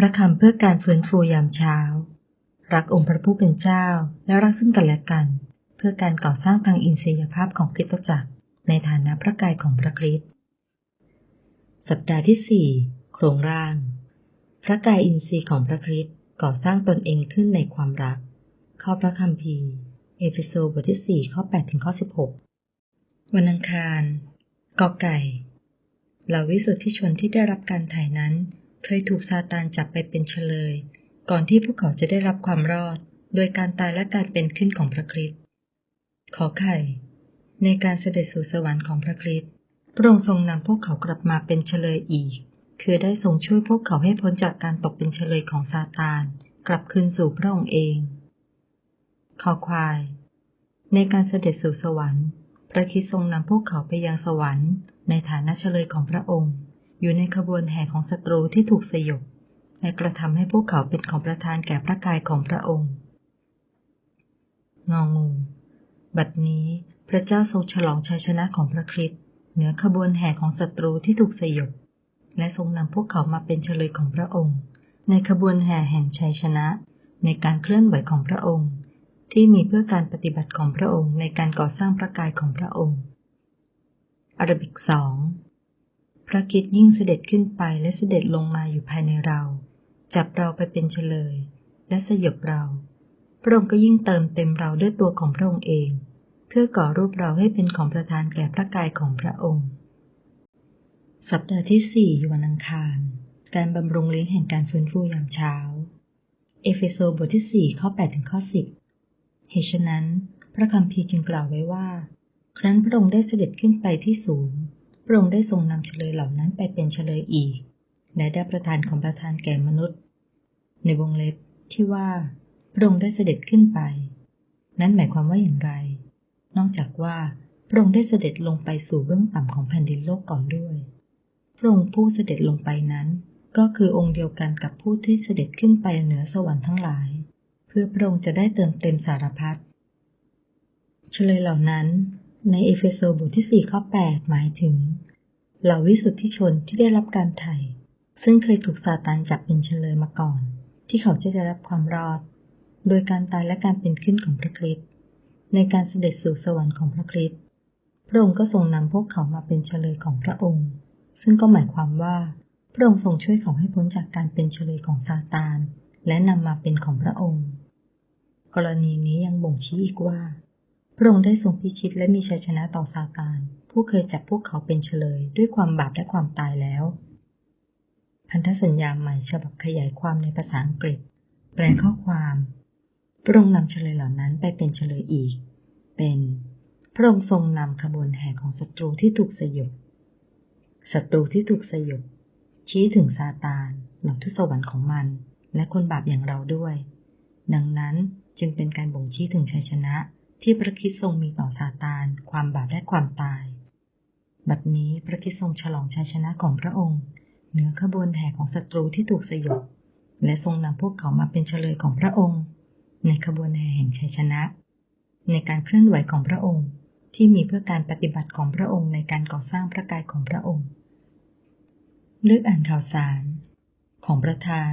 พระคำเพื่อการฟื้นฟูยามเช้า รักองค์พระผู้เป็นเจ้า และรักซึ่งกันและกัน เพื่อการก่อสร้างทางอินทรียภาพของคริสตจักร ในฐานะพระกายของพระคริสต์สัปดาห์ที่สี่โครงร่าง พระกายอินทรีย์ของพระคริสต์ก่อสร้างตนเองขึ้นในความรัก ข้อพระคัมภีร์ เอเฟโซบทที่สี่ข้อแปดถึงข้อสิบหกวันอังคารกอไก่เหล่าวิสุทธิชนที่ได้รับการถ่ายนั้น เคยถูกซาตานจับไปเป็นเฉลย ก่อนที่พวกเขาจะได้รับความรอด โดยการตายและการเป็นขึ้นของพระคริสต์ขอไข่ ในการเสด็จสู่สวรรค์ของพระคริสต์พระองค์ทรงนำพวกเขากลับมาเป็นเฉลยอีก คือได้ทรงช่วยพวกเขาให้พ้นจากการตกเป็นเฉลยของซาตาน กลับคืนสู่พระองค์เองขอควาย ในการเสด็จสู่สวรรค์ พระคิดทรงนำพวกเขาไปยังสวรรค์ ในฐานะเฉลยของพระองค์ อยู่ในขบวนแห่ของศัตรูที่ถูกสยบและกระทำให้พวกเขาเป็นของประทานแก่พระกายของพระองค์ งองู บัดนี้พระเจ้าทรงฉลองชัยชนะของพระคริสต์เหนือขบวนแห่ของศัตรูที่ถูกสยบ และทรงนำพวกเขามาเป็นเฉลยของพระองค์ ในขบวนแห่แห่งชัยชนะ ในการเคลื่อนไหวของพระองค์ ที่มีเพื่อการปฏิบัติของพระองค์ในการก่อสร้างพระกายของพระองค์อารบิกสอง พระคิดยิ่งเสด็จขึ้นไปและเสด็จลงมาอยู่ภายในเรา จับเราไปเป็นเฉลย และสยบเรา พระองค์ก็ยิ่งเติมเต็มเราด้วยตัวของพระองค์เอง เพื่อก่อรูปเราให้เป็นของประทานแก่พระกายของพระองค์ สัปดาห์ที่สี่วันอังคาร การบำรุงเลี้ยงแห่งการฟื้นฟูยามเช้า เอเฟโซบทที่สี่ข้อแปดถึงข้อสิบเหตุฉะนั้น พระคัมภีร์จึงกล่าวไว้ว่า ครั้นพระองค์ได้เสด็จขึ้นไปที่สูง ระองค์ได้ทรงนำเฉลยเหล่านั้นไปเป็นเฉลยอีก และได้ประทานของประทานแก่มนุษย์ ในวงเล็บที่ว่าพระองค์ได้เสด็จขึ้นไป นั้นหมายความว่าอย่างไร นอกจากว่าพระองค์ได้เสด็จลงไปสู่เบื้องต่ำของแผ่นดินโลกก่อนด้วย พระองค์ผู้เสด็จลงไปนั้น ก็คือองค์เดียวกันกับผู้ที่เสด็จขึ้นไปเหนือสวรรค์ทั้งหลาย เพื่อพระองค์จะได้เติมเต็มสารพัดเฉลยเหล่านั้น ในเอเฟโซบทที่4ข้อ8หมายถึง เหล่าวิสุทธิชนที่ได้รับการไถ่ซึ่งเคยถูกซาตานจับเป็นเฉลยมาก่อน ที่เขาจะได้รับความรอด โดยการตายและการเป็นขึ้นของพระคริสต์ในการเสด็จสู่สวรรค์ของพระคริสต์พระองค์ก็ทรงนำพวกเขามาเป็นเฉลยของพระองค์ ซึ่งก็หมายความว่าพระองค์ทรงช่วยเขาให้พ้นจากการเป็นเฉลยของซาตาน และนำมาเป็นของพระองค์ กรณีนี้ยังบ่งชี้อีกว่า พระองค์ได้ทรงพิชิตและมีชัยชนะต่อซาตาน ผู้เคยจับพวกเขาเป็นเฉลยด้วยความบาปและความตายแล้ว พันธสัญญาใหม่ฉบับขยายความในภาษาอังกฤษ แปลข้อความพระองค์นำเฉลยเหล่านั้นไปเป็นเฉลยอีก เป็นพระองค์ทรงนำขบวนแห่ของศัตรูที่ถูกสยบศัตรูที่ถูกสยบชี้ถึงซาตานเหล่าทุสวรรค์ของมัน และคนบาปอย่างเราด้วย ดังนั้นจึงเป็นการบ่งชี้ถึงชัยชนะที่พระคิดทรงมีต่อซาตาน ความบาปและความตาย บัดนี้พระคิดทรงฉลองชัยชนะของพระองค์ เหนือขบวนแห่ของศัตรูที่ถูกสยบ และทรงนำพวกเขามาเป็นเฉลยของพระองค์ ในขบวนแห่แห่งชัยชนะ ในการเคลื่อนไหวของพระองค์ที่มีเพื่อการปฏิบัติของพระองค์ในการก่อสร้างพระกายของพระองค์เลือกอ่านข่าวสาร ของประธาน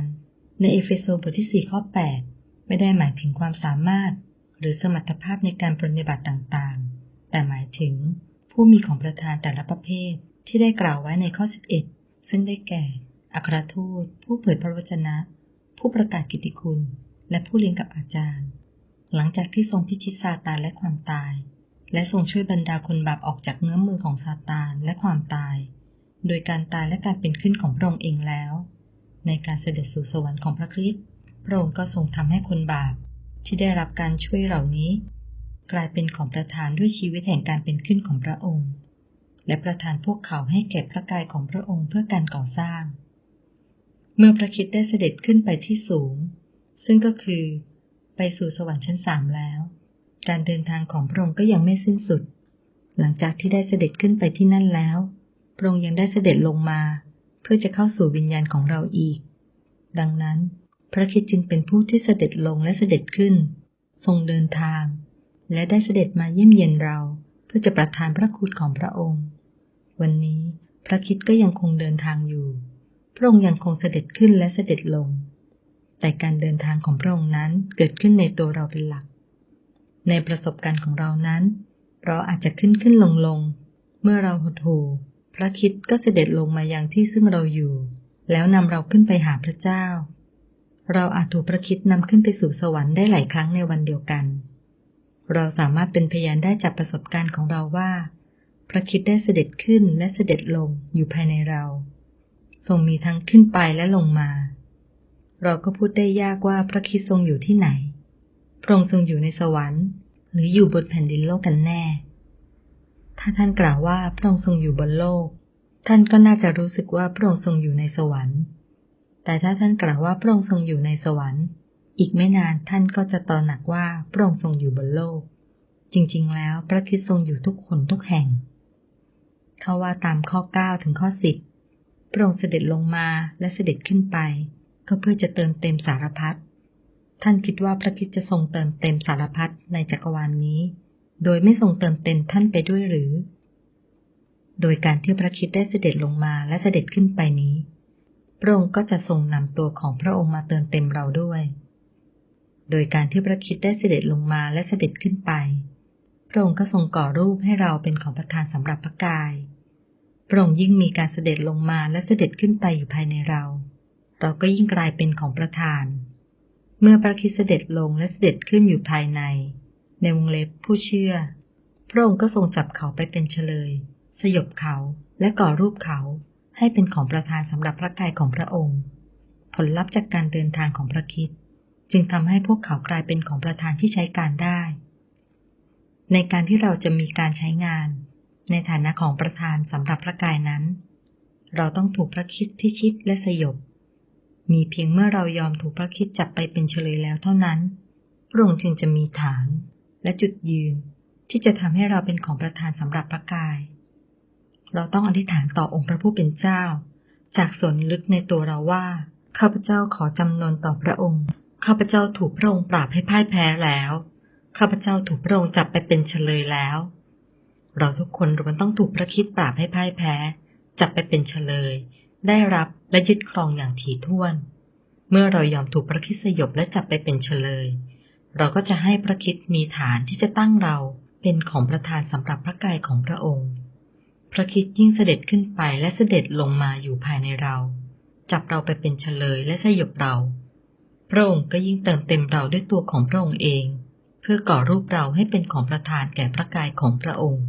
ในเอเฟโซบทที่ 4 ข้อ 8 ไม่ได้หมายถึงความสามารถ หรือสมรรถภาพในการปฏิบัติต่างๆ แต่หมายถึง ผู้มีของประธานแต่ละประเภทที่ได้กล่าวไว้ในข้อ 11 ซึ่งได้แก่ อัครทูต ผู้เผยพระวจนะ ผู้ประกาศกิติคุณ และผู้เลี้ยงกับอาจารย์ หลังจากที่ทรงพิชิตซาตานและความตาย และทรงช่วยบรรดาคนบาปออกจากเงื้อมมือของซาตานและความตาย โดยการตายและการเป็นขึ้นของพระองค์เองแล้ว ในการเสด็จสู่สวรรค์ของพระคริสต์พระองค์ก็ทรงทำให้คนบาปที่ได้รับการช่วยเหล่านี้ กลายเป็นของประทานด้วยชีวิตแห่งการเป็นขึ้นของพระองค์ และประทานพวกเขาให้แก่พระกายของพระองค์เพื่อการก่อสร้าง เมื่อพระคิดได้เสด็จขึ้นไปที่สูง ซึ่งก็คือ ไปสู่สวรรค์ชั้นสามแล้ว การเดินทางของพระองค์ก็ยังไม่สิ้นสุด หลังจากที่ได้เสด็จขึ้นไปที่นั่นแล้ว พระองค์ยังได้เสด็จลงมา เพื่อจะเข้าสู่วิญญาณของเราอีก ดังนั้น พระคิดจึงเป็นผู้ที่เสด็จลงและเสด็จขึ้น ทรงเดินทาง และได้เสด็จมาเยี่ยมเยียนเราเพื่อจะประทานพระคุณของพระองค์ วันนี้พระคิดก็ยังคงเดินทางอยู่ พระองค์ยังคงเสด็จขึ้นและเสด็จลง แต่การเดินทางของพระองค์นั้นเกิดขึ้นในตัวเราเป็นหลัก ในประสบการณ์ของเรานั้น เราอาจจะขึ้นขึ้นลงลง เมื่อเราหดหู่พระคิดก็เสด็จลงมายังที่ซึ่งเราอยู่ แล้วนำเราขึ้นไปหาพระเจ้า เราอาจถูกพระคิดนำขึ้นไปสู่สวรรค์ได้หลายครั้งในวันเดียวกัน เราสามารถเป็นพยานได้จากประสบการณ์ของเราว่า พระคิดได้เสด็จขึ้นและเสด็จลงอยู่ภายในเรา ทรงมีทั้งขึ้นไปและลงมา เราก็พูดได้ยากว่าพระคิดทรงอยู่ที่ไหน พระองค์ทรงอยู่ในสวรรค์ หรืออยู่บนแผ่นดินโลกกันแน่ ถ้าท่านกล่าวว่าพระองค์ทรงอยู่บนโลก ท่านก็น่าจะรู้สึกว่าพระองค์ทรงอยู่ในสวรรค์ แต่ถ้าท่านกล่าวว่าพระองค์ทรงอยู่ในสวรรค์ อีกไม่นานท่านก็จะตระหนักว่าพระองค์ทรงอยู่บนโลก จริง ๆ แล้วพระคริสต์ทรงอยู่ทุกคนทุกแห่ง เขาว่าตามข้อ 9 ถึงข้อ 10 พระองค์เสด็จลงมาและเสด็จขึ้นไป ก็เพื่อจะเติมเต็มสารพัดท่านคิดว่าพระคริสต์จะทรงเติมเต็มสารพัดในจักรวาลนนี้ โดยไม่ทรงเติมเต็มท่านไปด้วยหรือ โดยการที่พระคริสต์ได้เสด็จลงมาและเสด็จขึ้นไปนี้ พระองค์ก็จะทรงนำตัวของพระองค์มาเติมเต็มเราด้วย โดยการที่พระคริสต์ได้เสด็จลงมาและเสด็จขึ้นไป พระองค์ก็ทรงก่อรูปให้เราเป็นของประทานสำหรับพระกาย พระองค์ยิ่งมีการเสด็จลงมาและเสด็จขึ้นไปอยู่ภายในเรา เราก็ยิ่งกลายเป็นของประทาน เมื่อพระคริสต์เสด็จลงและเสด็จขึ้นอยู่ภายใน ในวงเล็บผู้เชื่อ พระองค์ก็ทรงจับเขาไปเป็นเฉลย สยบเขาและก่อรูปเขาให้เป็นของประทานสำหรับพระกายของพระองค์ ผลลัพธ์จากการเดินทางของพระคริสต์ จึงทำให้พวกเขากลายเป็นของประทานที่ใช้การได้ ในการที่เราจะมีการใช้งาน ในฐานะของประธานสำหรับพระกายนั้น เราต้องถูกพระคิดที่ชิดและสยบ มีเพียงเมื่อเรายอมถูกพระคิดจับไปเป็นเฉลยแล้วเท่านั้นพระองค์จึงจะมีฐานและจุดยืน ที่จะทำให้เราเป็นของประธานสำหรับพระกาย เราต้องอธิษฐานต่อองค์พระผู้เป็นเจ้า จากส่วนลึกในตัวเราว่าข้าพเจ้าขอจำนนต่อพระองค์ ข้าพเจ้าถูกพระองค์ปราบให้พ่ายแพ้แล้ว ข้าพเจ้าถูกพระองค์จับไปเป็นเฉลยแล้ว เราทุกคนล้วนต้องถูกพระคิดปราบให้พ่ายแพ้ จับไปเป็นเฉลย ได้รับและยึดครองอย่างถี่ถ้วน เมื่อเรายอมถูกพระคิดสยบและจับไปเป็นเฉลย เราก็จะให้พระคิดมีฐานที่จะตั้งเราเป็นของประทานสำหรับพระกายของพระองค์ พระคิดยิ่งเสด็จขึ้นไปและเสด็จลงมาอยู่ภายในเรา จับเราไปเป็นเฉลยและสยบเรา พระองค์ก็ยิ่งเติมเต็มเราด้วยตัวของพระองค์เอง เพื่อก่อรูปเราให้เป็นของประทานแก่พระกายของพระองค์